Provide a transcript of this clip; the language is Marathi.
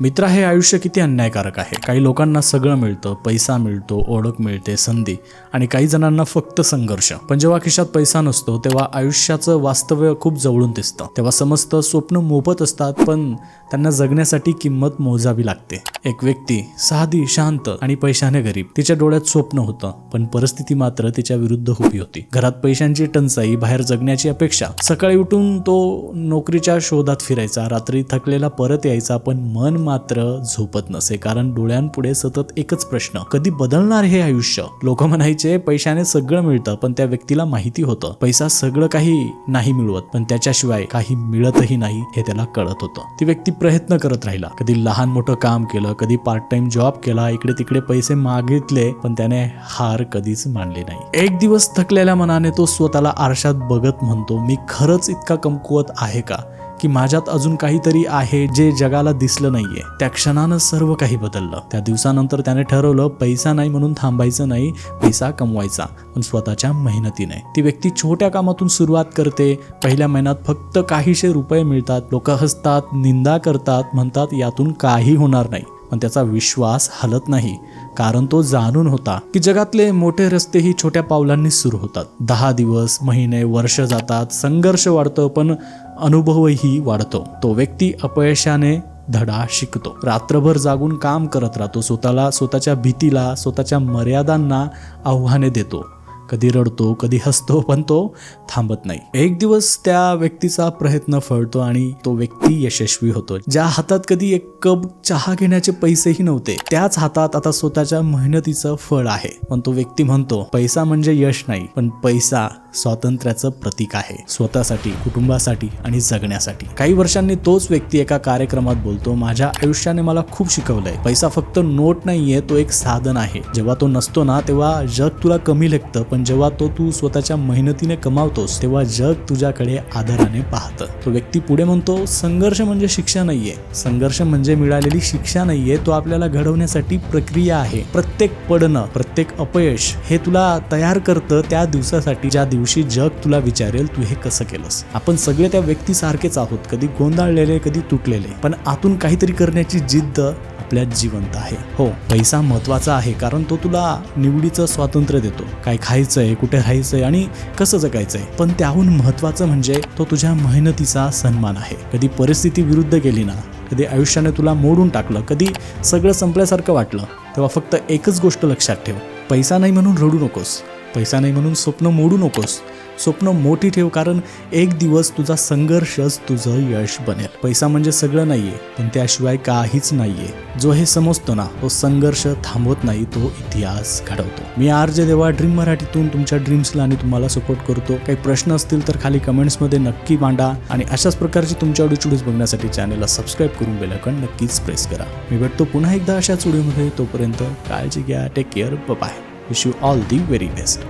मित्र हे आयुष्य किती अन्यायकारक आहे? काही लोकांना सगळं मिळतं पैसा मिळतो ओळख मिळते संधी आणि काही जणांना फक्त संघर्ष. पण जेव्हा खिशात पैसा नसतो तेव्हा आयुष्याचं वास्तव्य खूप जवळून दिसतं. तेव्हा समजतं स्वप्न मोफत असतात पण त्यांना जगण्यासाठी किंमत मोजावी लागते. एक व्यक्ती साधी शांत आणि पैशाने गरीब. तिच्या डोळ्यात स्वप्न होतं पण परिस्थिती मात्र तिच्या विरुद्ध उभी होती. घरात पैशांची टंचाई बाहेर जगण्याची अपेक्षा. सकाळी उठून तो नोकरीच्या शोधात फिरायचा रात्री थकलेला परत यायचा पण मन मात्र झोपत नसे कारण डोळ्यांपुढे सतत एकच प्रश्न कधी बदलणार हे आयुष्य? लोक म्हणायचे पैशाने सगळं मिळतं पण त्या व्यक्तीला माहिती होतं. पैसा सगळं काही नाही मिळवत पण त्याच्याशिवाय काही मिळतही नाही हे त्याला कळत होतं. ती व्यक्ती प्रयत्न करत राहिला. कधी लहान मोठं काम केलं कधी पार्ट टाइम जॉब केला इकडे तिकडे पैसे मागितले पण त्याने हार कधीच मानली नाही. एक दिवस थकलेल्या मनाने तो स्वतःला आरशात बघत म्हणतो मी खरंच इतका कमकुवत आहे का? की माझ्यात अजून काहीतरी आहे जे जगाला दिसलं नाहीये. त्या क्षणानं सर्व काही बदललं. त्या दिवसानंतर त्याने ठरवलं पैसा नाही म्हणून थांबायचं नाही पैसा कमवायचा पण स्वतःच्या मेहनतीने. ती व्यक्ती छोट्या कामातून सुरुवात करते. पहिल्या महिन्यात फक्त काहीशे रुपये मिळतात. लोक हसतात निंदा करतात म्हणतात यातून काही होणार नाही. पण त्याचा विश्वास हलत नाही कारण तो जाणून होता की जगातले मोठे रस्तेही छोट्या पावलांनी सुरू होतात. दहा दिवस महिने वर्ष जातात संघर्ष वाढतो पण अनुभवही वाढतो. तो व्यक्ती अपयशाने धडा शिकतो. रात्रभर जागून काम करत राहतो स्वतःला स्वतःच्या भीतीला स्वतःच्या मर्यादांना आव्हाने देतो. कधी रडतो कधी हसतो पण तो थांबत नाही. एक दिवस त्या व्यक्तीचा प्रयत्न फळतो आणि तो व्यक्ती यशस्वी होतो. ज्या हातात कधी एक कप चहा घेण्याचे पैसेही नव्हते त्याच हातात आता स्वतःच्या मेहनतीचं फळ आहे. पण तो व्यक्ती म्हणतो पैसा म्हणजे यश नाही पण पैसा स्वातंत्र्याचं प्रतीक आहे. स्वतःसाठी कुटुंबासाठी आणि जगण्यासाठी. काही वर्षांनी तोच व्यक्ती एका कार्यक्रमात बोलतो माझ्या आयुष्याने मला खूप शिकवलंय. पैसा फक्त नोट नाहीये तो एक साधन आहे. जेव्हा तो नसतो ना तेव्हा जग तुला कमी लेखतं पण जेव्हा तो तू स्वतःच्या मेहनतीने कमावतोस तेव्हा जग तुझ्याकडे आदराने पाहतं. तो व्यक्ती पुढे म्हणतो संघर्ष म्हणजे शिक्षा नाहीये. संघर्ष म्हणजे मिळालेली शिक्षा नाहीये. तो आपल्याला घडवण्यासाठी प्रक्रिया आहे. प्रत्येक पडणं प्रत्येक अपयश हे तुला तयार करतं त्या दिवसासाठी ज्या दिवशी जग तुला विचारेल तू हे कसं केलंस. आपण सगळे त्या व्यक्तीसारखेच आहोत. कधी गोंधळलेले कधी तुटलेले. पण आतून काहीतरी करण्याची जिद्द आपल्यात जिवंत आहे. हो पैसा महत्त्वाचा आहे कारण तो तुला निवडीचं स्वातंत्र्य देतो. काय खायचंय कुठे राहायचंय आणि कसं जगायचंय. पण त्याहून महत्वाचं म्हणजे तो तुझ्या मेहनतीचा सन्मान आहे. कधी परिस्थिती विरुद्ध गेली ना कधी आयुष्याने तुला मोडून टाकलं कधी सगळं संपल्यासारखं वाटलं तेव्हा फक्त एकच गोष्ट लक्षात ठेव. पैसा नाही म्हणून रडू नकोस. पैसा नाही म्हणून स्वप्न मोडू नकोस. स्वप्न मोठी ठेव कारण एक दिवस तुझा संघर्षच तुझं यश बनेल. पैसा म्हणजे सगळं नाहीये पण त्याशिवाय काहीच नाहीये. जो हे समजतो ना तो संघर्ष थांबवत नाही तो इतिहास घडवतो. मी आर जे देवा ड्रीम मराठीतून तुमच्या ड्रीम्सला आणि तुम्हाला सपोर्ट करतो. काही प्रश्न असतील तर खाली कमेंट्समध्ये नक्की मांडा आणि अशाच प्रकारची तुमच्या ऑडिओ बघण्यासाठी चॅनलला सबस्क्राईब करून बेलकन नक्कीच प्रेस करा. मी भेटतो पुन्हा एकदा अशाच व्हिडिओमध्ये तोपर्यंत काळजी घ्या take care bye wish you all the very best